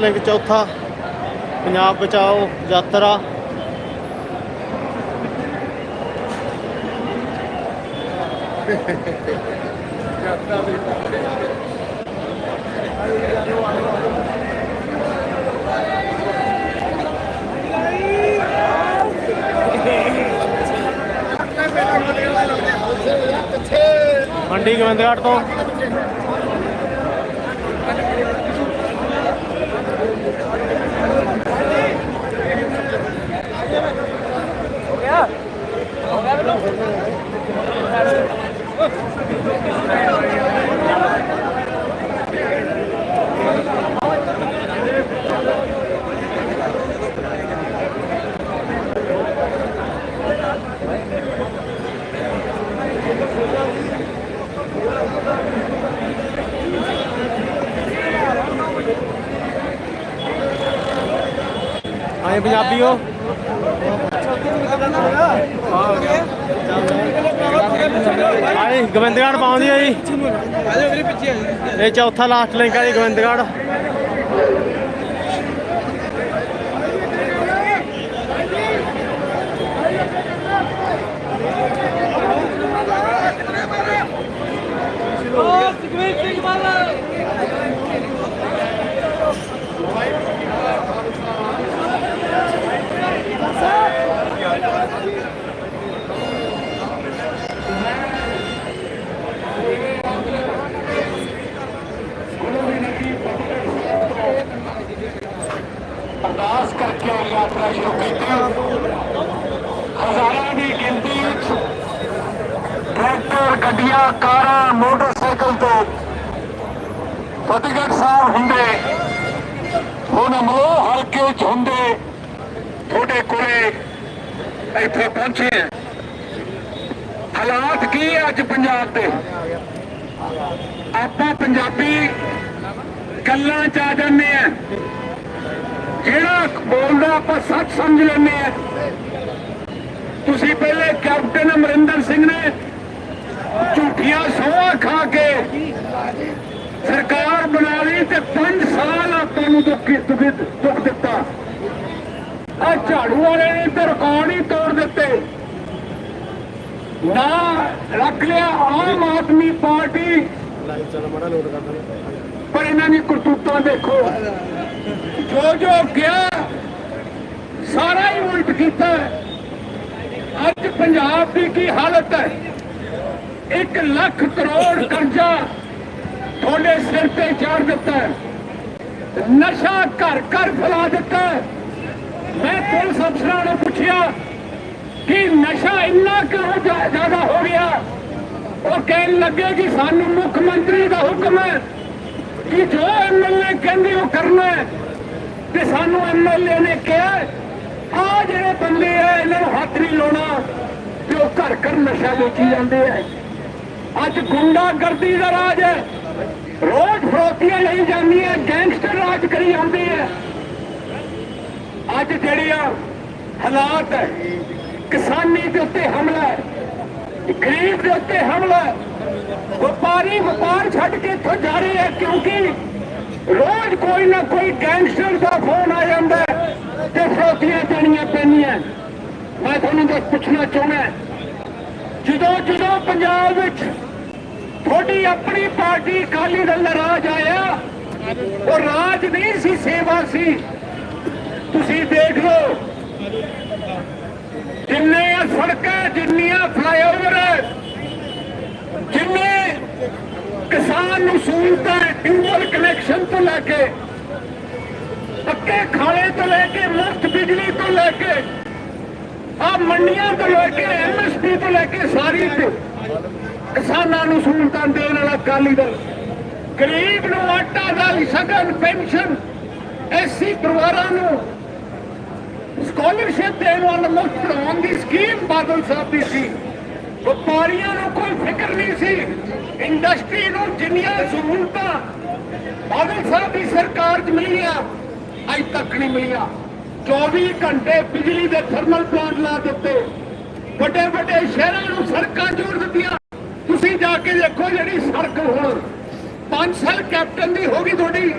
Link ਚੌਥਾ। ਪੰਜਾਬ ਬਚਾਓ ਯਾਤਰਾ। ਮੰਡੀ ਗੋਬਿੰਦਗੜ੍ਹ ਤੋਂ। ਆਏ ਪੰਜਾਬੀਓ ਆਏ ਗੋਬਿੰਦਗੜ੍ਹ ਪਾਉਂਦੀ ਆ ਜੀ। ਇਹ ਚੌਥਾ ਲਾਸਟ ਲਿੰਕ ਆ ਜੀ ਗੋਬਿੰਦਗੜ੍ਹ ਅਰਦਾਸ ਕਰਕੇ ਉਹ ਯਾਤਰਾ ਸ਼ੁਰੂ ਕੀਤੀ ਹਜ਼ਾਰਾਂ ਦੀ ਗਿਣਤੀ ਵਿੱਚ ਟਰੈਕਟਰ ਗੱਡੀਆਂ ਕਾਰਾਂ ਮੋਟਰਸਾਈਕਲ ਤੋਂ ਫਤਿਹਗੜ੍ਹ ਸਾਹਿਬ ਹੁੰਦੇ ਹੁਣ ਅਮਲੋ ਹਲਕੇ ਚ ਹੁੰਦੇ ਤੁਹਾਡੇ ਕੋਲੇ ਇੱਥੇ ਪਹੁੰਚੇ ਹਾਂ। ਹਾਲਾਤ ਕੀ ਹੈ ਅੱਜ ਪੰਜਾਬ ਦੇ ਆਪਾਂ ਪੰਜਾਬੀ ਗੱਲਾਂ ਚ ਆ ਜਾਂਦੇ ਆ। ਜਿਹੜਾ ਬੋਲਦਾ ਆਪਾਂ ਸੱਚ ਸਮਝ ਲੈਂਦੇ ਆ। ਤੁਸੀਂ ਪਹਿਲੇ ਕੈਪਟਨ ਅਮਰਿੰਦਰ ਸਿੰਘ ਨੇ ਝੂਠੀਆਂ ਸੋਹਾਂ ਖਾ ਕੇ ਸਰਕਾਰ ਬਣਾ ਲਈ ਤੇ 5 ਸਾਲ ਆਪਾਂ ਨੂੰ ਦੁੱਖ ਦੁੱਖ ਦਿੱਤਾ। ਆ ਝਾੜੂ ਵਾਲੇ ਨੇ ਤੇ ਰਿਕਾਰਡ ਹੀ ਤੋੜ ਦਿੱਤੇ। ਨਾ, ਰੱਖ ਲਿਆ, ਆਮ ਆਦਮੀ ਪਾਰਟੀ। ਪਰ ਇਹਨਾਂ ਦੀ ਕਰਤੂਤਾਂ ਦੇਖੋ। ਜੋ ਜੋ ਗਿਆ, ਸਾਰਾ ਹੀ ਉਲਟ ਕੀਤਾ। ਅੱਜ ਪੰਜਾਬ ਦੀ ਕੀ ਹਾਲਤ ਹੈ? 1 ਲੱਖ ਕਰੋੜ ਕਰਜ਼ਾ ਤੁਹਾਡੇ ਸਿਰ ਤੇ ਚਾੜ ਦਿੱਤਾ ਨਸ਼ਾ ਘਰ ਘਰ ਫੈਲਾ ਦਿੱਤਾ ਮੈਂ ਪੁਲਿਸ ਅਫਸਰਾਂ ਨੂੰ ਪੁੱਛਿਆ ਕਿ ਨਸ਼ਾ ਇੰਨਾ ਕਿਉਂ ਜ਼ਿਆਦਾ ਹੋ ਗਿਆ ਉਹ ਕਹਿਣ ਲੱਗੇ ਕਿ ਸਾਨੂੰ ਮੁੱਖ ਮੰਤਰੀ ਦਾ ਹੁਕਮ ਹੈ ਕਿ ਜੋ ਐਮਐਲਏ ਕਹਿੰਦੇ ਉਹ ਕਰਨਾ ਹੈ। ਤੇ ਸਾਨੂੰ ਐਮਐਲਏ ਨੇ ਕਿਹਾ, ਆ ਜਿਹੜੇ ਬੰਦੇ ਆ, ਇਹਨਾਂ ਨੂੰ ਹੱਥ ਨਹੀਂ ਲਾਉਣਾ, ਤੇ ਉਹ ਘਰ ਘਰ ਨਸ਼ਾ ਵੇਚੀ ਜਾਂਦੇ ਆ। ਅੱਜ ਗੁੰਡਾਗਰਦੀ ਦਾ ਰਾਜ ਹੈ। ਰੋਜ਼ ਫਰੋਤੀਆਂ ਲਈ ਜਾਂਦੀਆਂ, ਗੈਂਗਸਟਰ ਰਾਜ ਕਰੀ ਜਾਂਦੇ ਆ। ਅੱਜ ਜਿਹੜੀਆਂ ਹਾਲਾਤ ਹੈ ਕਿਸਾਨੀ ਦੇ ਉੱਤੇ ਹਮਲਾ ਹੈ, ਗਰੀਬ ਦੇ ਉੱਤੇ ਹਮਲਾ ਹੈ। ਵਪਾਰੀ ਵਪਾਰ ਛੱਡ ਕੇ ਇੱਥੋਂ ਜਾ ਰਹੇ ਹੈ ਕਿਉਂਕਿ ਰੋਜ਼ ਕੋਈ ਨਾ ਕੋਈ ਗੈਂਗਸਟਰ ਦਾ ਫੋਨ ਆ ਜਾਂਦਾ ਤੇ ਫਰੋਤੀਆਂ ਦੇਣੀਆਂ ਪੈਂਦੀਆਂ ਮੈਂ ਤੁਹਾਨੂੰ ਦੱਸ ਪੁੱਛਣਾ ਚਾਹੁੰਦਾ ਜਦੋਂ ਜਦੋਂ ਪੰਜਾਬ ਵਿੱਚ ਤੁਹਾਡੀ ਆਪਣੀ ਪਾਰਟੀ ਅਕਾਲੀ ਦਲ ਦਾ ਰਾਜ ਆਇਆ, ਉਹ ਰਾਜ ਨਹੀਂ ਸੀ, ਸੇਵਾ ਸੀ। ਤੁਸੀਂ ਦੇਖ ਲਓ ਜਿੰਨੇ ਸੜਕਾਂ, ਜਿੰਨੀਆਂ ਫਲਾਈਓਵਰ ਜਿੰਨੇ ਕਿਸਾਨ ਨੂੰ ਸਹੂਲਤਾਂ ਟਿਊਬਲ ਕਨੈਕਸ਼ਨ ਤੋਂ ਲੈ ਕੇ, ਪੱਕੇ ਖਾਲੇ ਤੋਂ ਲੈ ਕੇ, ਮੁਫਤ ਬਿਜਲੀ ਤੋਂ ਲੈ ਕੇ ਆ ਮੰਡੀਆਂ ਤੋਂ ਲੈ ਕੇ ਐਮਐਸਪੀ ਤੋਂ ਲੈ ਕੇ ਸਾਰੀ ਕਿਸਾਨਾਂ ਨੂੰ ਸਹੂਲਤਾਂ ਦੇਣ ਵਾਲਾ ਅਕਾਲੀ ਦਲ। ਗਰੀਬ ਨੂੰ ਆਟਾ ਦਾਲ, ਸਗਨ, ਪੈਨਸ਼ਨ, ਐਸੀ ਪਰਿਵਾਰਾਂ ਨੂੰ ਸਕਾਲਰਸ਼ਿਪ ਦੇਣ ਵਾਲਾ ਮੁਫਤ ਪੜਾਉਣ ਦੀ ਸਕੀਮ ਬਾਦਲ ਸਾਹਿਬ ਦੀ ਸੀ। ਵਪਾਰੀਆਂ ਨੂੰ ਕੋਈ ਫਿਕਰ ਨਹੀਂ ਸੀ। ਇੰਡਸਟਰੀ ਨੂੰ ਜਿੰਨੀਆਂ ਸਹੂਲਤਾਂ ਬਾਦਲ ਸਾਹਿਬ ਦੀ ਸਰਕਾਰ 'ਚ ਮਿਲੀਆਂ, ਅਜ ਤੱਕ ਨਹੀਂ ਮਿਲੀਆਂ। 24 ਘੰਟੇ ਬਿਜਲੀ ਦੇ ਥਰਮਲ ਪਲਾਂਟ ਲਾ ਦਿੱਤੇ। ਵੱਡੇ ਵੱਡੇ ਸ਼ਹਿਰਾਂ ਨੂੰ ਸੜਕਾਂ ਜੋੜ ਦਿੱਤੀਆਂ। ਤੁਸੀਂ ਜਾ ਕੇ ਦੇਖੋ ਜਿਹੜੀ ਸੜਕ ਹੁਣ। 5 ਸਾਲ ਕੈਪਟਨ ਦੀ ਹੋ ਗਈ ਤੁਹਾਡੀ।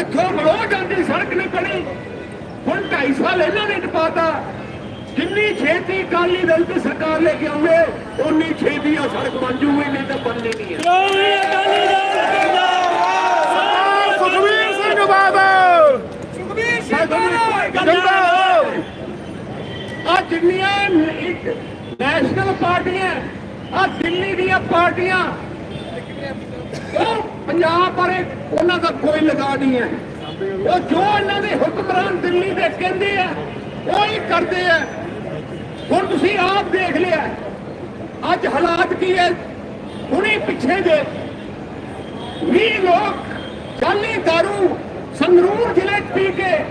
ਇੱਥੋਂ ਮਰੋ ਜਾਂਦੀ ਸੜਕ ਨਹੀਂ ਬਣੀ ਹੁਣ 2.5 ਸਾਲ ਇਹਨਾਂ ਨੇ ਟਪਾਤਾ ਜਿੰਨੀ ਛੇਤੀ ਕਾਲੀ ਦਲ ਦੀ ਸਰਕਾਰ ਲੈ ਕੇ ਆਉਂਦੇ ਉਨੀ ਛੇਤੀ ਆ ਸੜਕ ਬਣ ਜੂਗੀ ਨਹੀਂ ਤਾਂ ਬਣਨੀ ਨਹੀਂ ਹੈ ਸੁਖਵੀਰ ਸਿੰਘ ਬਾਦਲ। ਸੁਖਬੀਰ ਸਿੰਘ ਜਿੰਦਾਬਾਦ ਆ ਜਿੰਨੀਆਂ ਨੈਸ਼ਨਲ ਪਾਰਟੀਆਂ ਆ ਦਿੱਲੀ ਦੀਆਂ ਪਾਰਟੀਆਂ ਪੰਜਾਬ ਬਾਰੇ ਉਹਨਾਂ ਦਾ ਕੋਈ ਲਗਾ ਨਹੀਂ ਹੈ। ਉਹ ਜੋ ਇਹਨਾਂ ਦੇ ਹੁਕਮਰਾਨ ਦਿੱਲੀ ਦੇ ਕਹਿੰਦੇ ਆ, ਉਹ ਹੀ ਕਰਦੇ ਆ। ਹੁਣ ਤੁਸੀਂ ਆਪ ਦੇਖ ਲਿਆ। ਅੱਜ ਹਾਲਾਤ ਕੀ ਹੈ? ਹੁਣੇ ਪਿੱਛੇ ਦੇ 20 ਲੋਕ ਜਾਲੀ दारू ਸੰਗਰੂਰ ਜ਼ਿਲ੍ਹੇ 'ਚ ਪੀ ਕੇ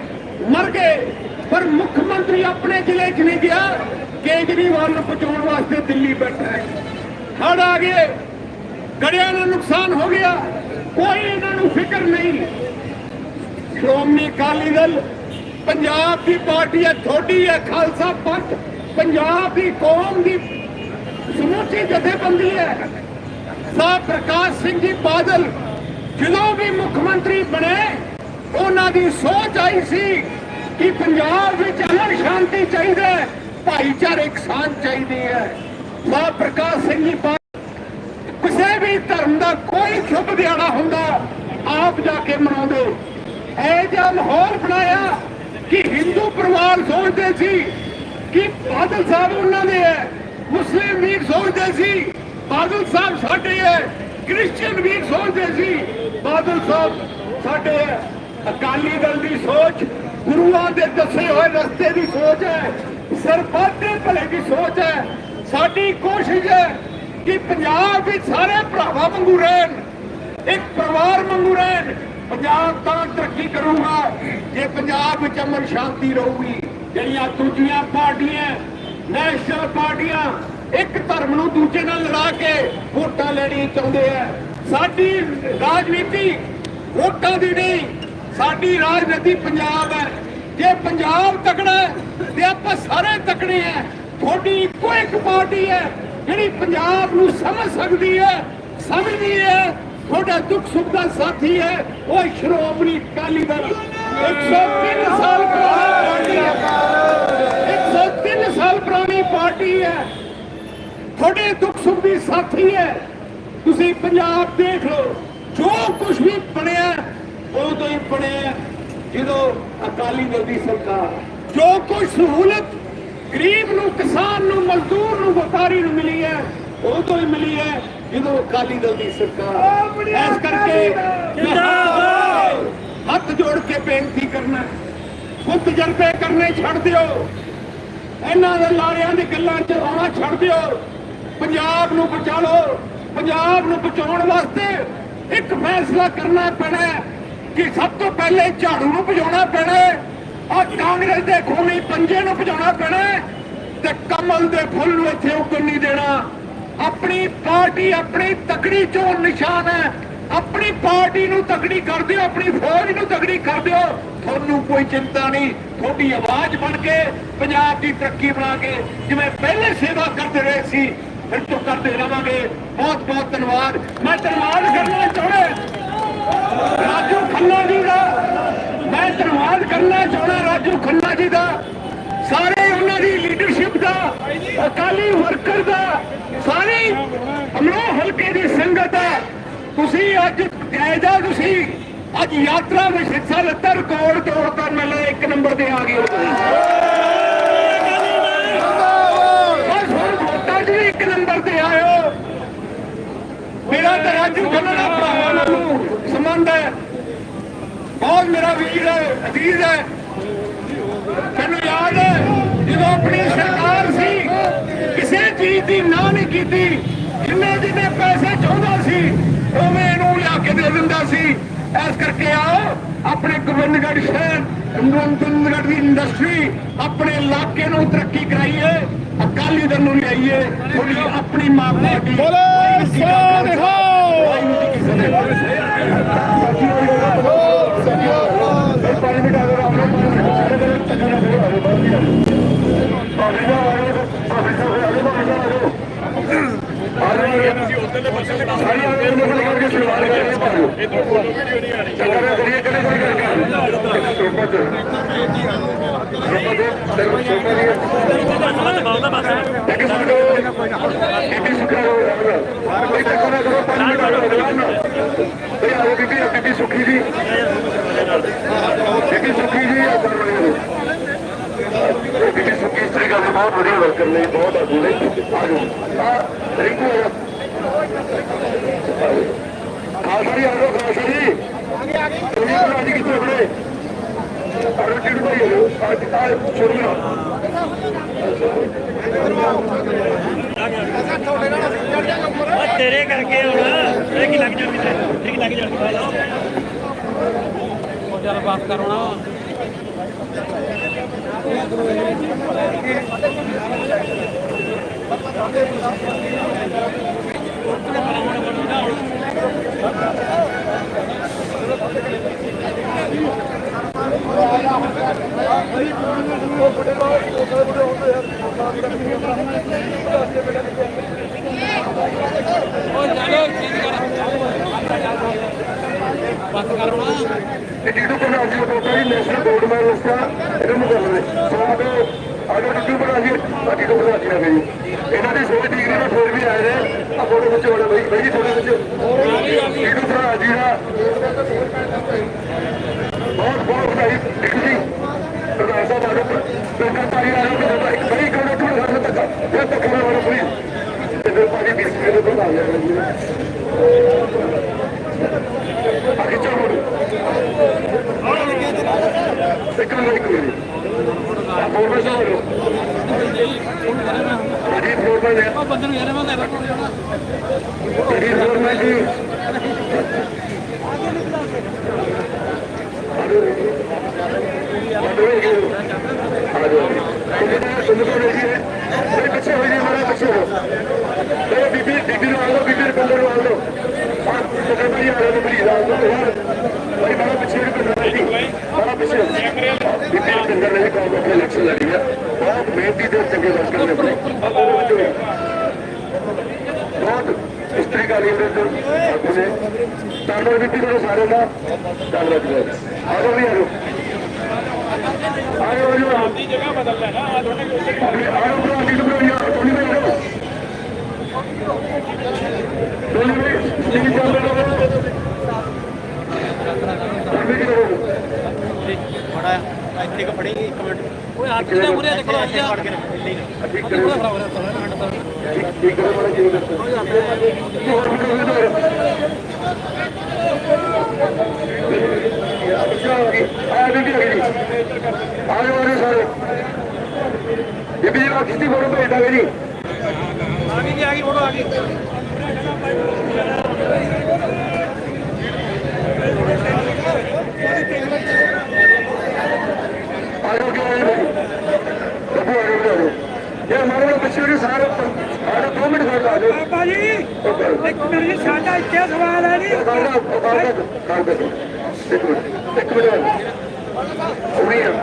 ਮਰ ਗਏ। ਪਰ ਮੁੱਖ ਮੰਤਰੀ ਆਪਣੇ ਜ਼ਿਲ੍ਹੇ 'ਚ ਨਹੀਂ ਗਿਆ। ਕੇਜਰੀਵਾਲ ਨੂੰ ਪਹੁੰਚਾਉਣ ਵਾਸਤੇ ਦਿੱਲੀ ਬੈਠਾ ਹੈ। ਹੜ ਆ ਗਏ। ਗੜਿਆਂ ਨੂੰ ਨੁਕਸਾਨ ਹੋ ਗਿਆ। ਕੋਈ ਇਹਨਾਂ ਨੂੰ ਫਿਕਰ ਨਹੀਂ। ਸ਼੍ਰੋਮਣੀ ਅਕਾਲੀ ਦਲ, ਪੰਜਾਬ ਦੀ ਪਾਰਟੀ ਹੈ ਥੋੜੀ ਹੈ, ਖਾਲਸਾ ਪੰਥ, ਪੰਜਾਬ ਦੀ ਕੌਮ ਦੀ ਸਮੁੱਚੀ ਜਥੇਬੰਦੀ ਹੈ। ਸਾਹਿਬ ਪ੍ਰਕਾਸ਼ ਸਿੰਘ ਜੀ ਬਾਦਲ ਜਦੋਂ ਵੀ ਮੁੱਖ ਮੰਤਰੀ ਬਣੇ, ਉਹਨਾਂ ਦੀ ਸੋਚ ਆਈ ਸੀ ਕਿ ਪੰਜਾਬ ਵਿੱਚ ਅਮਨ ਸ਼ਾਂਤੀ ਚਾਹੀਦਾ ਹੈ ਭਾਈਚਾਰਕ ਸਾਂਝ ਚਾਹੀਦੀ ਹੈ। ਸਾਹਿਬ ਪ੍ਰਕਾਸ਼ ਸਿੰਘ ਜੀ ਬਾਦਲ ਕਿਸੇ ਵੀ ਧਰਮ ਦਾ ਕੋਈ ਸ਼ੁਭ ਦਿਹਾੜਾ ਹੁੰਦਾ, ਆਪ ਜਾ ਕੇ ਮਨਾਉਂਦੇ। ਇਹ ਜਿਹਾ ਮਾਹੌਲ ਬਣਾਇਆ ਕਿ ਹਿੰਦੂ ਪਰਿਵਾਰ ਸੋਚਦੇ ਸੀ ਕਿ ਬਾਦਲ ਸਾਹਿਬ ਉਹਨਾਂ ਦੇ ਹੈ, ਮੁਸਲਿਮ ਵੀ ਸੋਚਦੇ ਸੀ, ਬਾਦਲ ਸਾਹਿਬ ਸਾਡੇ ਹੈ, ਕ੍ਰਿਸਚੀਅਨ ਵੀ ਸੋਚਦੇ ਸੀ, ਬਾਦਲ ਸਾਹਿਬ ਸਾਡੇ ਹੈ। ਅਕਾਲੀ ਦਲ ਦੀ ਸੋਚ, ਗੁਰੂਆਂ ਦੇ ਦੱਸੇ ਹੋਏ ਰਸਤੇ ਦੀ ਸੋਚ ਹੈ ਸਰਬੱਤ ਦੇ ਭਲੇ ਦੀ ਸੋਚ ਹੈ। ਸਾਡੀ ਕੋਸ਼ਿਸ਼ ਹੈ ਕਿ ਪੰਜਾਬ ਵਿੱਚ ਸਾਰੇ ਭਰਾਵਾਂ ਵਾਂਗੂ ਰਹਿਣ, ਇੱਕ ਪਰਿਵਾਰ ਵਾਂਗੂ ਰਹਿਣ ਪੰਜਾਬ ਤਾਂ ਤਰੱਕੀ ਕਰੂਗਾ, ਜੇ ਪੰਜਾਬ ਵਿੱਚ ਅਮਨ ਸ਼ਾਂਤੀ ਰਹੂਗੀ। ਜਿਹੜੀਆਂ ਦੂਜੀਆਂ ਪਾਰਟੀਆਂ ਨੈਸ਼ਨਲ ਪਾਰਟੀਆਂ, ਇੱਕ ਧਰਮ ਨੂੰ ਦੂਜੇ ਨਾਲ ਲੜਾ ਕੇ ਵੋਟਾਂ ਲੈਣੀ ਚਾਹੁੰਦੇ ਆ। ਸਾਡੀ ਰਾਜਨੀਤੀ ਵੋਟਾਂ ਦੀ ਨਹੀਂ, ਸਾਡੀ ਰਾਜਨੀਤੀ ਪੰਜਾਬ ਹੈ। ਜੇ ਪੰਜਾਬ ਤਕੜਾ ਤੇ ਆਪਾਂ ਸਾਰੇ ਤਕੜੇ ਆ। ਤੁਹਾਡੀ ਇੱਕੋ ਇੱਕ ਪਾਰਟੀ ਹੈ, ਜਿਹੜੀ ਪੰਜਾਬ ਨੂੰ ਸਮਝ ਸਕਦੀ ਹੈ, ਸਮਝਦੀ ਹੈ। ਤੁਹਾਡਾ ਦੁੱਖ ਸੁੱਖ ਦਾ ਸਾਥੀ ਹੈ। ਉਹ ਸ਼੍ਰੋਮਣੀ ਅਕਾਲੀ ਦਲ 103 ਸਾਲ ਪੁਰਾਣੀ ਪਾਰਟੀ ਹੈ। 103 ਸਾਲ ਪੁਰਾਣੀ ਪਾਰਟੀ ਹੈ। ਤੁਹਾਡੇ ਦੁੱਖ ਸੁੱਖ ਦੀ ਸਾਥੀ ਹੈ। ਤੁਸੀਂ ਪੰਜਾਬ ਦੇਖ ਲਓ, ਜੋ ਕੁਝ ਵੀ ਬਣਿਆ, ਉਦੋਂ ਹੀ ਬਣਿਆ ਜਦੋਂ ਅਕਾਲੀ ਦਲ ਦੀ ਸਰਕਾਰ ਜੋ ਕੁਝ ਸਹੂਲਤ ਗਰੀਬ ਨੂੰ, ਕਿਸਾਨ ਨੂੰ, ਮਜ਼ਦੂਰ ਨੂੰ, ਵਪਾਰੀ ਨੂੰ ਮਿਲੀ ਹੈ ਉਦੋਂ ਹੀ ਮਿਲੀ ਹੈ ਜਦੋਂ ਅਕਾਲੀ ਦਲ ਦੀ ਸਰਕਾਰ। ਇਸ ਕਰਕੇ ਜਿੰਦਾਬਾਦ। ਹੱਥ ਜੋੜ ਕੇ ਬੇਨਤੀ ਕਰਨਾ ਖੁਦ ਤਜਰਬੇ ਕਰਨੇ ਛੱਡ ਦਿਓ। ਇਹਨਾਂ ਦੇ ਲਾਰਿਆਂ ਦੀ ਗੱਲਾਂ 'ਚ ਆਉਣਾ ਛੱਡ ਦਿਓ। ਪੰਜਾਬ ਨੂੰ ਬਚਾ ਲਓ। ਪੰਜਾਬ ਨੂੰ ਬਚਾਉਣ ਵਾਸਤੇ ਇੱਕ ਫੈਸਲਾ ਕਰਨਾ ਪੈਣਾ ਕਿ ਸਭ ਤੋਂ ਪਹਿਲੇ ਝਾੜੂ ਨੂੰ ਭਜਾਉਣਾ ਪੈਣਾ ਆ ਕਾਂਗਰਸ ਦੇ ਖੂਨੀ ਪੰਜੇ ਨੂੰ ਭਜਾਉਣਾ ਪੈਣਾ ਤੇ ਕਮਲ ਦੇ ਫੁੱਲ ਨੂੰ ਇੱਥੇ ਉੱਗਣ ਨਹੀਂ ਦੇਣਾ। ਆਪਣੀ ਪਾਰਟੀ ਆਪਣੀ ਤਕੜੀ ਚੋਣ ਨਿਸ਼ਾਨ ਹੈ। ਆਪਣੀ ਪਾਰਟੀ ਨੂੰ ਤਕੜੀ ਕਰ ਦਿਓ, ਆਪਣੀ ਫੌਜ ਨੂੰ ਤਕੜੀ ਕਰ ਦਿਓ। ਤੁਹਾਨੂੰ ਕੋਈ ਚਿੰਤਾ ਨਹੀਂ, ਤੁਹਾਡੀ ਆਵਾਜ਼ ਬਣ ਕੇ ਪੰਜਾਬ ਦੀ ਤਰੱਕੀ ਬਣਾ ਕੇ ਜਿਵੇਂ ਪਹਿਲੇ ਸੇਵਾ ਕਰਦੇ ਰਹੇ ਸੀ, ਫਿਰ ਤੋਂ ਕਰਦੇ ਰਵਾਂਗੇ। ਬਹੁਤ ਬਹੁਤ ਧੰਨਵਾਦ। ਮੈਂ ਧੰਨਵਾਦ ਕਰਨਾ ਚਾਹੁੰਦਾ ਰਾਜੂ ਖੰਨਾ ਜੀ ਦਾ। ਮੈਂ ਧੰਨਵਾਦ ਕਰਨਾ ਚਾਹੁੰਦਾ ਰਾਜੂ ਖੰਨਾ ਜੀ ਦਾ। ਸਾਰੇ ਦਾ, ਅਕਾਲੀ ਵਰਕਰ ਦਾ, ਸਾਰੇ ਅਮਰੋ ਹਲਕੇ ਦੀ ਸੰਗਤ ਦਾ ਤੁਸੀਂ ਅੱਜ ਜਾਇਦਾ ਤੁਸੀਂ ਅੱਜ ਯਾਤਰਾ ਵਿੱਚ ਹਿੱਸਾ ਲਿੱਤਾ, ਰਿਕਾਰਡ ਤੋੜਤਾ ਮਿਲੇ ਇੱਕ ਨੰਬਰ ਤੇ ਆ ਗਏ ਹੋ ਬਸ ਹੁਣ ਵੋਟਾਂ 'ਚ ਵੀ ਇੱਕ ਨੰਬਰ ਤੇ ਆਇਓ। ਮੇਰਾ ਤਾਂ ਰਾਜੂ ਖੰਨਾ ਦਾ ਭਰਾਵਾਂ ਨਾਲ ਸੰਬੰਧ ਹੈ। ਬਹੁਤ ਮੇਰਾ ਵੀਰ ਹੈ ਅਜ਼ੀਜ਼ ਹੈ। ਮੈਨੂੰ ਯਾਦ ਹੈ। ਜਦੋਂ ਆਪਣੀ ਸਰਕਾਰ ਸੀ ਕਿਸੇ ਚੀਜ਼ ਦੀ ਨਾ ਨਹੀਂ ਕੀਤੀ ਜਿੰਨੇ ਜਿੰਨੇ ਪੈਸੇ ਚਾਹੁੰਦਾ ਸੀ ਉਵੇਂ ਇਹਨੂੰ ਲਿਆ ਕੇ ਦੇ ਦਿੰਦਾ ਸੀ। ਇਸ ਕਰਕੇ ਆਓ ਆਪਣੇ ਗੋਬਿੰਦਗੜ੍ਹ ਸ਼ਹਿਰ ਗੋਬਿੰਦਗੜ੍ਹ ਦੀ ਇੰਡਸਟਰੀ ਆਪਣੇ ਇਲਾਕੇ ਨੂੰ ਤਰੱਕੀ ਕਰਾਈਏ ਅਕਾਲੀ ਦਲ ਨੂੰ ਲਿਆਈਏ ਥੋੜੀ ਆਪਣੀ ਮਾਂ ਪਾਰਟੀ। ਬੋਲੇ ਸੋਨਿਹਾ ਇਹ ਚ ਤੇਰੇ ਛੋਟੇ ਦੀ ਇੱਕ ਮਿੰਟ ਬੀਬੀ ਸੁੱਖਾ ਹੋ ਕੋਈ ਚੱਕਰ ਨਾ ਕਰੋ ਪੰਜ ਮਿੰਟ ਹੋ ਗਏ ਨਾ ਬਈ ਆਓ ਬੀਬੀ ਬੀਬੀ ਸੁੱਖੀ ਜੀ ਬੀਬੀ ਸੁੱਖੀ ਜੀ ਆ ਬੀਬੀ ਸੁੱਖੀ ਸ੍ਰੀ ਗੱਲ ਬਹੁਤ ਵਧੀਆ ਵਰਕਰ ਨੇ ਬਹੁਤ ਆਗੂ ਨੇ ਆ ਰਿੰਕੂ ਆ ਖਾਲਸਾ ਜੀ ਆ ਜਾਓ ਖਾਲਸਾ ਜੀ ਤੁਸੀਂ ਤਾਂ ਅੱਜ ਕਿੱਥੇ ਖੜੇ ਅਰੇ ਕਿਹੜੀ ਭਾਈ ਹੋ ਅੱਜ ਆ ਛੋੜੀਆਂ ਉਹ ਤੇਰੇ ਕਰਕੇ ਹੁਣ। ਇਹ ਕੀ ਲੱਗ ਜਾਣੀ ਤੇ ਇਹ ਕੀ ਲੱਗ ਜਾਣੀ ਚੱਲ ਬਾਤ ਕਰੋਣਾ ਇਹ ਟੀਟੂ ਪ੍ਰਧਾਨ ਜੀ ਦਾ ਜੀ ਨੈਸ਼ਨਲ ਗੋਲਡ ਮੈਡਲਿਸਟ ਆ ਇਹਨੂੰ ਮੁਕਾਬਲੇ ਸੌ ਦੇ ਆਜੋ ਟੀਟੂ ਪ੍ਰਧਾਨ ਜੀ ਆ ਟੀਟੂ ਪ੍ਰਧਾਨ ਜੀ ਆ ਗਏ ਇਹਨਾਂ ਦੀ ਸੋਚ ਡਿਗਰੀ ਨਾਲ ਫੇਰ ਵੀ ਆਏ ਨੇ ਆ ਫੋਟੋ ਵਿੱਚ ਬੜਾ ਬਈ ਬਈ ਥੋੜੇ ਵਿੱਚ ਟੀਟੂ ਪ੍ਰਧਾਨ ਜੀ ਦਾ ਬਹੁਤ ਬਹੁਤ ਵਧਾਈ ਟੀਟੂ ਜੀ ਪ੍ਰਧਾਨ ਸਾਹਿਬ ਆਜੋ ਪਿੰਡਾਂ ਪਾਰੀ ਆ ਜਾਓ ਕਿ ਇੱਕ ਬੜੀ ਕਰੋ ਟੂ ਹੱਥ ਤੱਕ ਇਹ ਤੱਕ ਨਾ ਵਾਲੋ ਪਲੀਜ਼ ਤੇ ਫਿਰ ਪਾਰੀ ਬੀਸ ਦੇ ਪ੍ਰਧਾਨ ਜੀ ਅੱਗੇ ਚੱਲੋ ਇੱਕ ਮਿੰਟ ਇੱਕ ਮਿੰਟ ਫੋਰ ਬਾਈ ਸਾਹਿਬ ਲੋ ਜੀ ਫੋਰ ਬਾਈ ਹੈ ਬੰਦੇ ਨੂੰ ਯਾਰ ਮੈਂ ਲੈ ਜੀ ਫੋਰ ਬਾਈ ਜੀ ਪਿੱਛੇ ਹੋ ਜੀ ਮਾਰਾ ਪਿੱਛੇ ਹੋ ਤੇ ਬੀਬੀ ਬੀਬੀ ਨੂੰ ਆਲੋ ਬੀਬੀ ਰੁਪਿੰਦਰ ਨੂੰ ਆਲੋ ਆ ਤੇ ਭਾਈ ਆਲੋ ਨੂੰ ਪਲੀਜ਼ ਆਲੋ ਭਾਈ ਮਾਰਾ ਪਿੱਛੇ ਰੁਪਿੰਦਰ ਜੀ ਮਾਰਾ ਪਿੱਛੇ ਬੀਬੀ ਰੁਪਿੰਦਰ ਨੇ ਕੰਮ ਕਰਕੇ ਇਲੈਕਸ਼ਨ ਲੜੀ ਹੈ ਬਹੁਤ ਮਿਹਨਤੀ ਤੇ ਚੰਗੇ ਵਰਕਰ ਨੇ ਆਪਣੇ ਆਹ ਉਹਦੇ ਵਿੱਚੋਂ ਬਹੁਤ ਇਸਤਰੀ ਕਾਲੀ ਦੇ ਤੋਂ ਆਗੂ ਨੇ ਤਾਂਡਵ ਬੀਬੀ ਨੂੰ ਸਾਰੇ ਦਾ ਧੰਨਵਾਦ ਜੀ ਆਜੋ ਵੀ ਆਜੋ ਆਜੋ ਆਜੋ ਆਪਦੀ ਜਗ੍ਹਾ ਬਦਲ ਲੈਣਾ ਆ ਤੁਹਾਡੇ ਆਜੋ ਬਰੋ ਅੱਗੇ ਬਰੋ ਯਾਰ ਟੋਨੀ ਭਾਈ ਆਜੋ ਟੋਨੀ ਭਾਈ ਜੀ ਚੱਲ ਰਹੋ ਟੋਨੀ ਜੀ ਰਹੋ ਬੜਾ ਇੱਥੇ ਕ ਫੜੀ ਇੱਕ ਮਿੰਟ। ਓਏ ਹੱਥ ਦੇ ਮੂਰੇ ਦੇਖੋ ਰੱਖ ਲੈ ਠੀਕ ਕਰੋ ਠੀਕ ਕਰੋ ਮਾੜਾ ਜੀ ਹੋਰ ਵੀ ਕਰੋ ਆ ਆ ਆ ਆ ਜਾਓ ਸਾਰੇ ਬੀਬੀ ਜੀ ਵਾਪਸ ਦੀ ਫੋਟੋ ਭੇਜ ਦਾਂਗੇ ਜੀ ਆ ਗਈ ਜੀ ਆ ਗਈ। ਫੋਟੋ ਆ ਗਈ। ਆ ਜਾਓ ਕਿਉਂ ਆਏ ਭਾਈ ਬੱਬੂ ਆ ਜਾਓ ਆ ਜਾਓ ਇਹ ਮਾਰੇ ਨੂੰ ਪਿੱਛੇ ਵੀ ਸਾਰੇ ਆ ਜਾਓ ਦੋ ਮਿੰਟ ਖੜ੍ਹ ਆ ਜਾਓ ਬਾਬਾ ਜੀ ਇੱਕ ਮਿੰਟ ਜੀ ਸਾਡਾ ਇੱਥੇ ਸਵਾਲ ਹੈ ਜੀ ਕਾਲ ਦਾ ਕਾਲ ਦਾ ਕਾਲ ਦਾ ਇੱਕ ਮਿੰਟ ਇੱਕ ਮਿੰਟ ਉਹ ਵੀ ਆ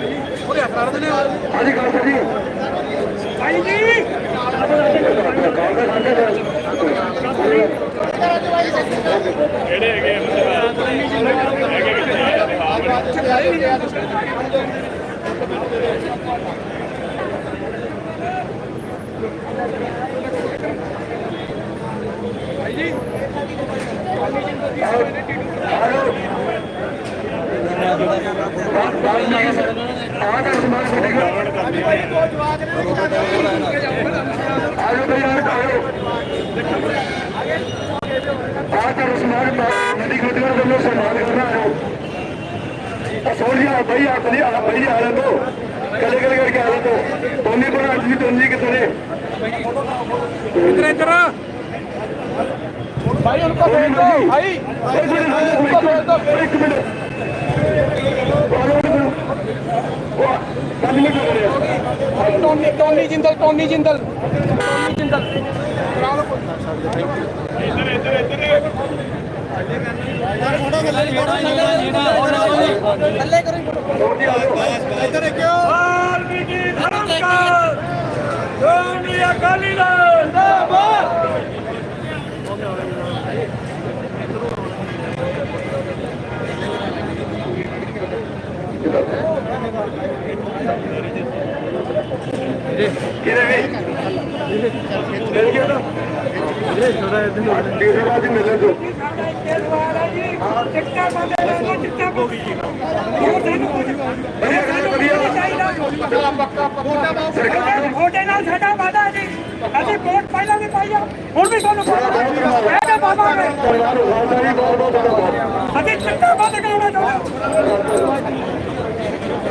ਓਏ ਬਾਹਰ ਚੱਕਣਾ ਮੂਰੇ ਹੱਥ ਹੱਥ ਮੂਰੇ ਹੱਥ ਕਰ ਦਿੰਦੇ ਹਾਂਜੀ ਕਾਲ ਦਾ ਜੀ! ਭਾਈ ਜੀ। ਕਾਲ ਦਾ ਸਾਡੇ ਦਾ ਆਜੋ ਬਈ ਯਾਰ ਆਜੋ ਆ ਕਰ ਸਮਾਨ ਨਦੀ ਖੋਟੀਆਂ ਵੱਲੋਂ ਸਨਮਾਨ ਕਰਨਾ ਆਜੋ ਆ ਸੋਹਣਿਆ ਬਈ ਆ ਬਈ ਆ ਬਈ ਆ ਲੈ ਤੋ ਕਲੇ ਕਲੇ ਕਰਕੇ ਆ ਲੈ ਤੋ ਟੋਨੀ ਬਣਾ ਜੀ ਟੋਨੀ ਕਿੱਥੇ ਨੇ ਇੱਧਰ ਇੱਧਰ ਭਾਈ ਉਨਕੋ ਭੇਜ ਦੋ ਭਾਈ ਉਨਕੋ ਭੇਜ ਦੋ ਇੱਕ ਮਿੰਟ ਕੰਨ ਨਹੀਂ ਕਰ ਰਿਹਾ Tony Tony Jindal. Tony Jindal. Tony Jindal Valmiki ਧਰਮਕਾਰ Shiromani Akali Dal. ਜਿੰਦਾਬਾਦ ਵੋਟੇ ਨਾਲ ਸਾਡਾ ਵਾਦਾ ਹੈ ਜੀ ਅਸੀਂ ਵੋਟ ਪਹਿਲਾਂ ਵੀ ਪਾਈ ਆ ਹੁਣ ਵੀ ਤੁਹਾਨੂੰ ਇਹਦੇ ਪਾਵਾਂਗੇ ਅਸੀਂ ਚਿੱਟਾ ਬੰਦ ਕਰਾਉਣਾ ਚਾਹੁੰਦੇ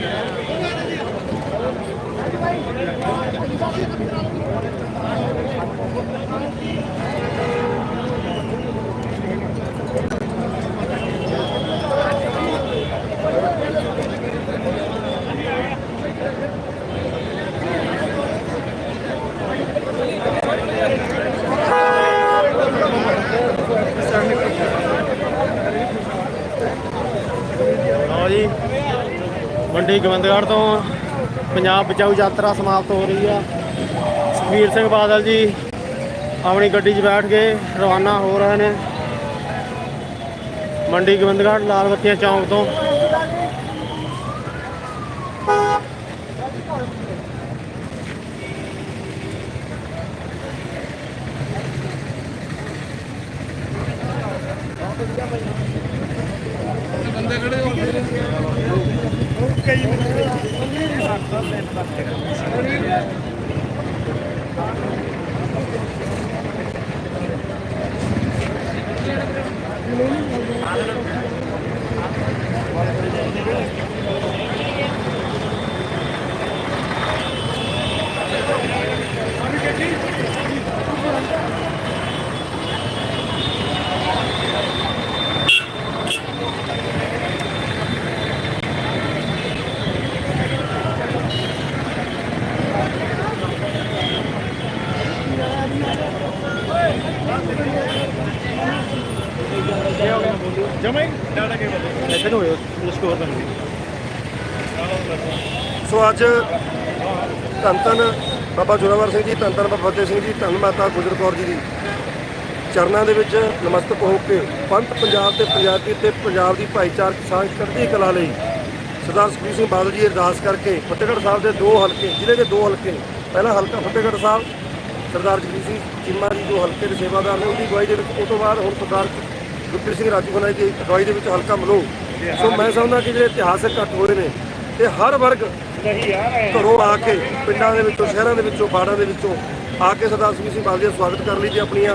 ਕਹਿਣਾ ਲਓ ਜੀ ਮੰਡੀ ਗੋਬਿੰਦਗੜ੍ਹ ਤੋਂ ਪੰਜਾਬ ਬਚਾਊ ਯਾਤਰਾ ਸਮਾਪਤ ਹੋ ਰਹੀ ਆ। ਸੁਖਬੀਰ ਸਿੰਘ ਬਾਦਲ ਜੀ ਆਪਣੀ ਗੱਡੀ 'ਚ ਬੈਠ ਕੇ ਰਵਾਨਾ ਹੋ ਰਹੇ ਨੇ। ਮੰਡੀ ਗੋਬਿੰਦਗੜ੍ਹ ਲਾਲ ਬੱਤੀਆਂ ਚੌਂਕ ਤੋਂ ਜਮੇ ਧੰਨ ਧੰਨ ਬਾਬਾ ਜੋਰਾਵਰ ਸਿੰਘ ਜੀ ਧੰਨ ਧੰਨ ਬਾਬਾ ਫਤਿਹ ਸਿੰਘ ਜੀ, ਧੰਨ ਮਾਤਾ ਗੁਜਰ ਕੌਰ ਜੀ ਦੀ। ਚਰਨਾਂ ਦੇ ਵਿੱਚ ਨਮਸਤਕ ਹੋ ਕੇ ਪੰਥ ਪੰਜਾਬ ਤੇ ਪੰਜਾਬੀ ਤੇ ਪੰਜਾਬ ਦੀ ਭਾਈਚਾਰਕ ਸਾਂਝ ਚੜ੍ਹਦੀ ਕਲਾ ਲਈ ਸਰਦਾਰ ਸੁਖਬੀਰ ਸਿੰਘ ਬਾਦਲ ਜੀ ਅਰਦਾਸ ਕਰਕੇ ਫਤਿਹਗੜ੍ਹ ਸਾਹਿਬ ਦੇ ਦੋ ਹਲਕੇ, ਜ਼ਿਲ੍ਹੇ ਦੇ ਦੋ ਹਲਕੇ, ਪਹਿਲਾ ਹਲਕਾ ਫਤਿਹਗੜ੍ਹ ਸਾਹਿਬ, ਸਰਦਾਰ ਜਗਜੀਤ ਸਿੰਘ ਚੀਮਾ ਜੀ ਜੋ ਹਲਕੇ ਦੇ ਸੇਵਾਦਾਰ ਨੇ, ਉਹਦੀ ਅਗਵਾਈ ਦੇ ਵਿੱਚ ਉਹ ਤੋਂ ਬਾਅਦ ਹੁਣ ਸਰਦਾਰ ਗੁਰਪ੍ਰੀਤ ਸਿੰਘ ਰਾਜੂ ਖੰਨਾ ਜੀ ਦੀ ਅਗਵਾਈ ਦੇ ਵਿੱਚ ਹਲਕਾ ਮਲੋ ਸੋ ਮੈਂ ਸਮਝਦਾ ਕਿ ਜਿਹੜੇ ਇਤਿਹਾਸਕ ਘੱਟ ਹੋਏ ਨੇ ਤੇ ਹਰ ਵਰਗ ਘਰੋਂ ਆ ਕੇ ਪਿੰਡਾਂ ਦੇ ਵਿੱਚੋਂ ਸ਼ਹਿਰਾਂ ਦੇ ਵਿੱਚੋਂ ਬਾੜਾਂ ਦੇ ਵਿੱਚੋਂ ਆ ਕੇ ਸਰਦਾਰ ਸੁਖਬੀਰ ਸਿੰਘ ਬਾਦਲ ਦਾ ਸਵਾਗਤ ਕਰਨ ਲਈ ਤੇ ਆਪਣੀਆਂ।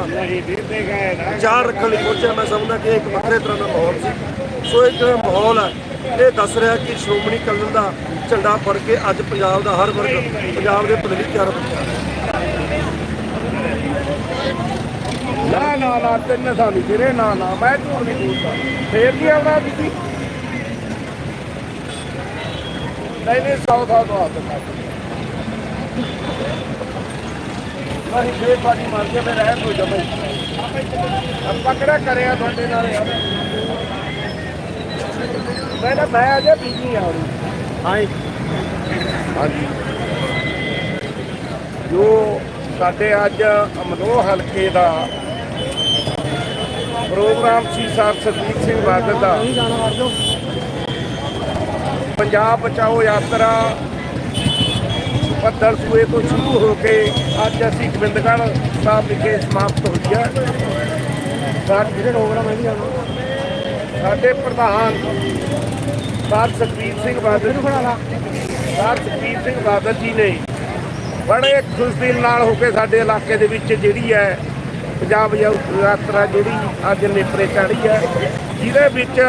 ਵਿਚਾਰ ਰੱਖਣ ਲਈ ਪਹੁੰਚਿਆ। ਮੈਂ ਸਮਝਦਾ ਕਿ ਇੱਕ ਵੱਖਰੇ ਤਰ੍ਹਾਂ ਦਾ ਮਾਹੌਲ ਸੀ। ਸੋ ਇੱਕ ਮਾਹੌਲ ਹੈ ਇਹ ਦੱਸ ਰਿਹਾ ਕਿ ਸ਼੍ਰੋਮਣੀ ਕਲਨ ਦਾ ਝੰਡਾ ਫੜ ਕੇ ਅੱਜ ਪੰਜਾਬ ਦਾ ਹਰ ਵਰਗ ਪੰਜਾਬ ਦੇ ਲਈ ਤਿਆਰ ਗਿਆ। ਨਾ ਨਾ ਨਾ ਤਿੰਨ ਸਾਨੂੰ ਵੀਰੇ ਨਾ ਨਾ ਮੈਂ ਝੂਠ ਨਹੀਂ ਬੋਲਦਾ। ਫੇਰ ਕੀ ਆਉਣਾ ਤੁਸੀਂ? ਨਹੀਂ ਨਹੀਂ ਸੌ ਸੌ ਤੋਂ ਹੱਥ ਕਰ ਨਹੀਂ ਫੇਰ ਤੁਹਾਡੀ ਮਰਜ਼ੀ ਮੈਂ ਰਹਿਣ ਹੋ। ਜਾਵੇ ਆਪਾਂ ਕਿਹੜਾ ਕਰਿਆ ਤੁਹਾਡੇ ਨਾਲ ਯਾਰ ਮੈਂ ਤਾਂ ਮੈਂ ਅਜੇ ਬੀਜੀ ਆ ਹਾਂ ਜੀ ਹਾਂਜੀ। ਜੋ ਸਾਡੇ ਅੱਜ ਅਮਨੋ ਹਲਕੇ ਦਾ ਪ੍ਰੋਗਰਾਮ ਸੀ ਸਾਹਿਬ ਸਤੀਕ ਸਿੰਘ ਬਾਦਲ ਦਾ। ਪੰਜਾਬ ਬਚਾਓ ਯਾਤਰਾ ਪੱਧਰ ਸੂਏ ਤੋਂ ਸ਼ੁਰੂ ਹੋ ਕੇ ਅੱਜ ਅਸੀਂ ਗੋਬਿੰਦਗੜ੍ਹ ਸਾਹਿਬ ਵਿਖੇ ਸਮਾਪਤ ਹੋਈ ਹੈ। ਸਾਡੇ ਪ੍ਰੋਗਰਾਮ ਹੈ ਸਾਡੇ ਪ੍ਰਧਾਨ ਸਰ ਸੁਖਬੀਰ ਸਿੰਘ ਬਾਦਲ ਸਰ ਸੁਖਬੀਰ ਸਿੰਘ ਬਾਦਲ ਜੀ ਨੇ ਬੜੇ ਖੁਸ਼ ਦਿਲ ਨਾਲ ਹੋ ਕੇ ਸਾਡੇ ਇਲਾਕੇ ਦੇ ਵਿੱਚ ਜਿਹੜੀ ਹੈ ਪੰਜਾਬ ਯਾਤਰਾ ਜਿਹੜੀ ਅੱਜ ਨੇਪਰੇ ਚੜੀ ਹੈ ਜਿਹਦੇ ਵਿੱਚ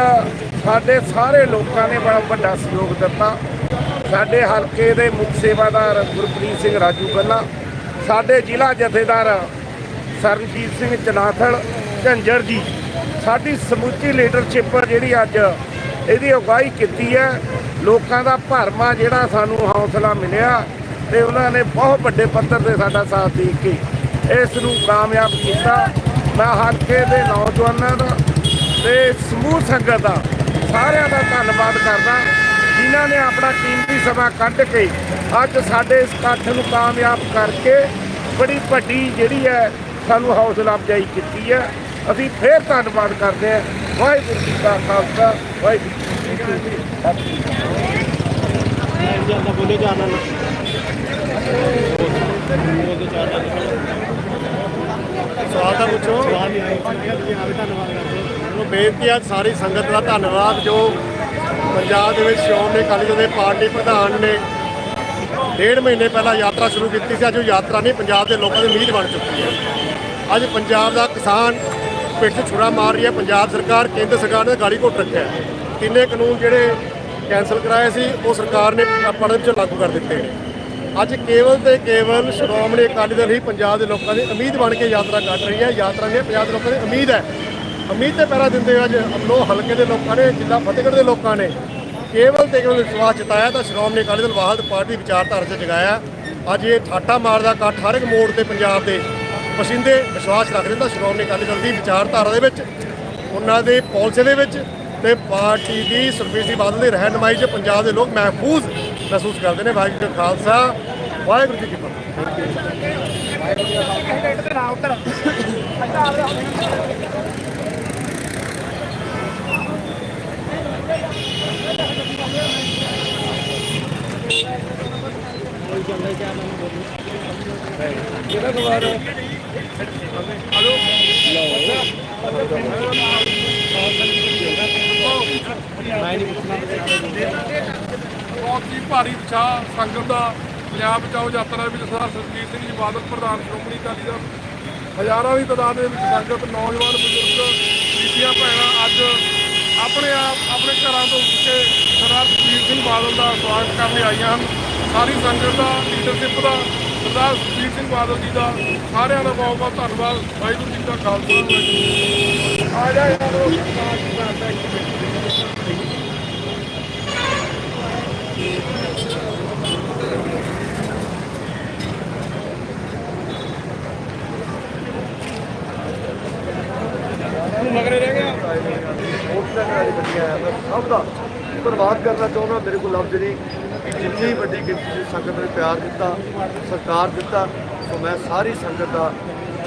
ਸਾਡੇ ਸਾਰੇ ਲੋਕਾਂ ਨੇ ਬੜਾ ਵੱਡਾ ਸਹਿਯੋਗ ਦਿੱਤਾ। ਸਾਡੇ ਹਲਕੇ ਦੇ ਮੁੱਖ ਸੇਵਾਦਾਰ ਗੁਰਪ੍ਰੀਤ ਸਿੰਘ ਰਾਜੂ ਗੱਲਾ ਸਾਡੇ ਜ਼ਿਲ੍ਹਾ ਜਥੇਦਾਰ ਸਰਨਜੀਤ ਸਿੰਘ ਚਨਾਥਲ, ਝੰਜਰ ਜੀ, ਸਾਡੀ ਸਮੁੱਚੀ ਲੀਡਰਸ਼ਿਪ ਜਿਹੜੀ ਅੱਜ ਇਹਦੀ ਅਗਵਾਈ ਕੀਤੀ ਹੈ। ਲੋਕਾਂ ਦਾ ਭਰਮਾ ਜਿਹੜਾ ਸਾਨੂੰ ਹੌਸਲਾ ਮਿਲਿਆ ਤੇ ਉਹਨਾਂ ਨੇ ਬਹੁਤ ਵੱਡੇ ਪੱਧਰ ਤੇ ਸਾਡਾ ਸਾਥ ਦੇ ਕੇ ਇਸ ਨੂੰ ਕਾਮਯਾਬ ਕੀਤਾ। ਮੈਂ ਹਲਕੇ ਦੇ ਨੌਜਵਾਨਾਂ ਦਾ ਤੇ ਸਮੂਹ ਸੰਗਤ ਦਾ ਸਾਰਿਆਂ ਦਾ ਧੰਨਵਾਦ ਕਰਦਾ। ਜਿਨ੍ਹਾਂ ਨੇ ਆਪਣਾ ਕੀਮਤੀ ਸਮਾਂ ਕੱਢ ਕੇ ਅੱਜ ਸਾਡੇ ਇਸ ਇਕੱਠ ਨੂੰ ਕਾਮਯਾਬ ਕਰਕੇ ਬੜੀ ਵੱਡੀ ਜਿਹੜੀ ਹੈ ਸਾਨੂੰ ਹੌਸਲਾ ਅਫਜ਼ਾਈ ਕੀਤੀ ਹੈ। ਅਸੀਂ ਫੇਰ ਧੰਨਵਾਦ ਕਰਦੇ ਹਾਂ। ਵਾਹਿਗੁਰੂ ਜੀ ਕਾ ਖਾਲਸਾ, ਵਾਹਿਗੁਰੂ ਜੀ ਕੀ ਫਤਿਹ ਜ਼ਿਆਦਾ ਬੋਲੇ ਜਾਣਾ ਨਾ ਬੋਲੇ ਜਾਣਾ ਸਵਾਲ ਤਾਂ ਪੁੱਛੋ ਸਵਾਲ ਨਹੀਂ ਆਇਆ ਧੰਨਵਾਦ ਕਰਦੇ ਉਹ ਬੇਨਤੀ ਹੈ ਸਾਰੀ ਸੰਗਤ ਦਾ ਧੰਨਵਾਦ ਜੋ ਪੰਜਾਬ ਦੇ ਵਿੱਚ ਸ਼੍ਰੋਮਣੀ ਅਕਾਲੀ ਦਲ ਦੇ ਪਾਰਟੀ ਪ੍ਰਧਾਨ ਨੇ ਡੇਢ ਮਹੀਨੇ ਪਹਿਲਾਂ ਯਾਤਰਾ ਸ਼ੁਰੂ ਕੀਤੀ ਸੀ। ਅੱਜ ਉਹ ਯਾਤਰਾ ਨਹੀਂ, ਪੰਜਾਬ ਦੇ ਲੋਕਾਂ ਦੀ ਉਮੀਦ ਬਣ ਚੁੱਕੀ ਹੈ। ਅੱਜ ਪੰਜਾਬ ਦਾ ਕਿਸਾਨ ਪਿੱਠ ਛੁਰਾ ਮਾਰ ਰਹੀ ਹੈ। ਪੰਜਾਬ ਸਰਕਾਰ, ਕੇਂਦਰ ਸਰਕਾਰ ਨੇ ਗਾੜੀ ਘੁੱਟ ਰੱਖਿਆ ਹੈ। ਤਿੰਨੇ ਕਾਨੂੰਨ ਜਿਹੜੇ ਕੈਂਸਲ ਕਰਾਏ ਸੀ, ਉਹ ਸਰਕਾਰ ਨੇ ਆਪਣੇ ਵਿੱਚ ਲਾਗੂ ਕਰ ਦਿੱਤੇ ਨੇ। ਅੱਜ ਕੇਵਲ ਤੇ ਕੇਵਲ ਸ਼੍ਰੋਮਣੀ ਅਕਾਲੀ ਦਲ ਹੀ ਪੰਜਾਬ ਦੇ ਲੋਕਾਂ ਦੀ ਉਮੀਦ ਬਣ ਕੇ ਯਾਤਰਾ ਕੱਢ ਰਹੀ ਹੈ। ਯਾਤਰਾ ਨੇ ਪੰਜਾਬ ਦੇ ਲੋਕਾਂ ਦੀ ਉਮੀਦ ਹੈ। ਉਮੀਦ ਤੇ ਪਹਿਰਾ ਦਿੰਦੇ ਹੋਏ ਅੱਜ ਅਮਨੋ ਹਲਕੇ ਦੇ ਲੋਕਾਂ ਨੇ ਜ਼ਿਲ੍ਹਾ ਫਤਿਹਗੜ੍ਹ ਦੇ ਲੋਕਾਂ ਨੇ ਕੇਵਲ ਤੇ ਕੇਵਲ ਵਿਸ਼ਵਾਸ ਜਤਾਇਆ ਤਾਂ ਸ਼੍ਰੋਮਣੀ ਅਕਾਲੀ ਦਲ ਵਾਹਦ ਪਾਰਟੀ ਦੀ ਵਿਚਾਰਧਾਰਾ 'ਚ ਜਗਾਇਆ। ਅੱਜ ਇਹ ਠਾਠਾ ਮਾਰਦਾ ਇਕੱਠ ਹਰ ਇੱਕ ਮੋੜ ਤੇ ਪੰਜਾਬ ਦੇ ਪਸਿੰਦੇ ਵਿਸ਼ਵਾਸ ਰੱਖਦੇ ਤਾਂ ਸ਼੍ਰੋਮਣੀ ਅਕਾਲੀ ਦਲ ਦੀ ਵਿਚਾਰਧਾਰਾ ਦੇ ਵਿੱਚ। ਉਹਨਾਂ ਦੇ ਪਾਲਿਸੀ ਦੇ ਵਿੱਚ ਤੇ ਪਾਰਟੀ ਦੀ ਸੁਖਬੀਰ ਸਿੰਘ ਬਾਦਲ ਦੀ ਰਹਿਨਮਾਈ 'ਚ ਪੰਜਾਬ ਦੇ ਲੋਕ ਮਹਿਫੂਜ਼ ਮਹਿਸੂਸ ਕਰਦੇ ਨੇ। ਵਾਹਿਗੁਰੂ ਜੀ ਖਾਲਸਾ ਵਾਹਿਗੁਰੂ ਜੀ ਕੀ ਫਤਿਹ। ਬਹੁਤ ਹੀ ਭਾਰੀ ਉਤਸ਼ਾਹ, ਸੰਗਤ ਦਾ ਪੰਜਾਬ ਬਚਾਓ ਯਾਤਰਾ ਵਿੱਚ ਸਰਦਾਰ ਸੁਖਬੀਰ ਸਿੰਘ ਜੀ, ਬਾਦਲ ਪ੍ਰਧਾਨ ਸ਼੍ਰੋਮਣੀ ਅਕਾਲੀ ਦਲ। ਹਜ਼ਾਰਾਂ ਦੀ ਤਾਦਾਦ ਦੇ ਵਿੱਚ ਸੰਗਤ, ਨੌਜਵਾਨ ਬਜ਼ੁਰਗ, ਬੀਬੀਆਂ, ਭੈਣਾਂ ਅੱਜ ਆਪਣੇ ਆਪ, ਆਪਣੇ ਘਰਾਂ ਤੋਂ ਉੱਠ ਕੇ ਸਰਦਾਰ ਸੁਖਬੀਰ ਸਿੰਘ ਬਾਦਲ ਦਾ ਸਵਾਗਤ ਕਰਨ ਆਈਆਂ ਹਨ। ਸਾਰੀ ਸੰਗਤ ਦਾ ਲੀਡਰਸ਼ਿਪ ਦਾ, ਸਰਦਾਰ ਸੁਖਬੀਰ ਸਿੰਘ ਬਾਦਲ ਜੀ ਦਾ ਸਾਰਿਆਂ ਦਾ ਬਹੁਤ ਬਹੁਤ ਧੰਨਵਾਦ। ਵਾਹਿਗੁਰੂ ਜੀ ਦਾ ਖਾਲਸਾ, ਵਾਹਿਗੁਰੂ ਜੀ ਕੀ ਫਤਿਹ। ਆ ਜਾ ਯਾਰੋ ਸਭ ਦਾ ਧੰਨਵਾਦ ਕਰਨਾ ਚਾਹੁੰਦਾ। ਮੇਰੇ ਕੋਲ ਲਫ਼ਜ਼ ਨਹੀਂ ਕਿ ਜਿੰਨੀ ਵੱਡੀ ਗਿਣਤੀ ਦੀ ਸੰਗਤ ਨੇ ਪਿਆਰ ਦਿੱਤਾ ਸਤਿਕਾਰ ਦਿੱਤਾ ਸੋ ਮੈਂ ਸਾਰੀ ਸੰਗਤ ਦਾ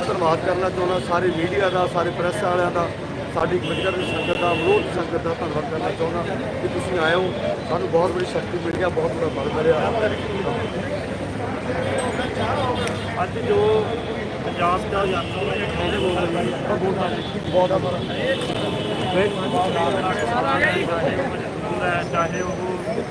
ਧੰਨਵਾਦ ਕਰਨਾ ਚਾਹੁੰਦਾ। ਸਾਰੇ ਮੀਡੀਆ ਦਾ ਸਾਰੇ ਪ੍ਰੈਸ ਵਾਲਿਆਂ ਦਾ ਸਾਡੀ ਕਮਿਟਰ ਦੀ ਸੰਗਤ ਦਾ ਮਲੋਟ ਸੰਗਤ ਦਾ ਧੰਨਵਾਦ ਕਰਨਾ ਚਾਹੁੰਦਾ ਕਿ ਤੁਸੀਂ ਆਏ ਹੋ। ਸਾਨੂੰ ਬਹੁਤ ਬੜੀ ਸ਼ਕਤੀ ਮਿਲ ਗਿਆ ਬਹੁਤ ਬੜਾ ਬਲ ਮਿਲਿਆ। ਅੱਜ ਜੋ ਪੰਜਾਬ ਦਾ ਯਾਤਰਾ ਹੈ ਬਹੁਤ ਚਾਹੇ ਉਹ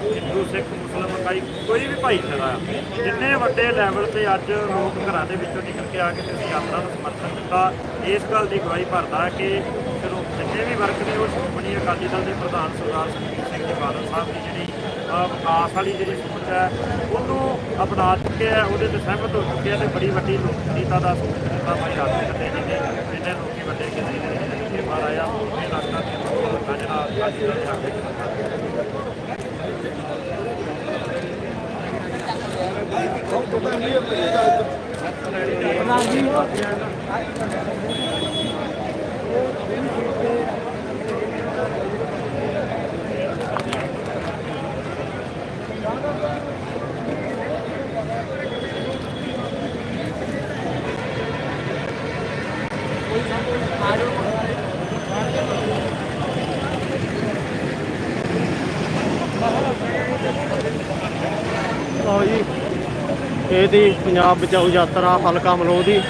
ਹਿੰਦੂ, ਸਿੱਖ, ਮੁਸਲਮ ਇਕਾਈ ਕੋਈ ਵੀ ਭਾਈਚਾਰਾ ਆ, ਜਿੰਨੇ ਵੱਡੇ ਲੈਵਲ ਤੇ ਅੱਜ ਲੋਕ ਘਰਾਂ ਦੇ ਵਿੱਚੋਂ ਨਿਕਲ ਕੇ ਆ ਕੇ ਤੇ ਇਸ ਯਾਤਰਾ ਨੂੰ ਸਮਰਥਨ ਦਿੱਤਾ, ਇਸ ਗੱਲ ਦੀ ਗਵਾਹੀ ਭਰਦਾ ਕਿ ਚਲੋ, ਜਿੰਨੇ ਵੀ ਵਰਗ ਨੇ, ਉਹ ਸ਼੍ਰੋਮਣੀ ਅਕਾਲੀ ਦਲ ਦੇ ਪ੍ਰਧਾਨ ਸਰਦਾਰ ਸੁਖਬੀਰ ਸਿੰਘ ਜੀ ਬਾਦਲ ਸਾਹਿਬ ਦੀ ਜਿਹੜੀ ਵਿਕਾਸ ਵਾਲੀ ਜਿਹੜੀ ਸੋਚ ਹੈ, ਉਹਨੂੰ ਅਪਣਾ ਚੁੱਕੇ ਆ ਉਹਦੇ ਤੇ ਸਹਿਮਤ ਹੋ ਚੁੱਕੇ ਆ ਤੇ ਬੜੀ ਵੱਡੀ ਲੋਕਪ੍ਰਿਯਤਾ ਦਾ ਸੋਚ ਦਿੱਤਾ ਭਾਈ ਆਦਮੀ ਕਰਦੇ ਨੇ ਕਿ ਇੰਨੇ ਲੋਕੀ ਵੱਡੇ ਕਿਸੇ ਜਿਹੜੇ ਬਾਹਰ ਆਇਆ ਇਹ ਲੱਗਦਾ ਦੀ ਪੰਜਾਬ ਬਚਾਓ ਯਾਤਰਾ ਹਲਕਾ ਮਲੋਹ ਦੀ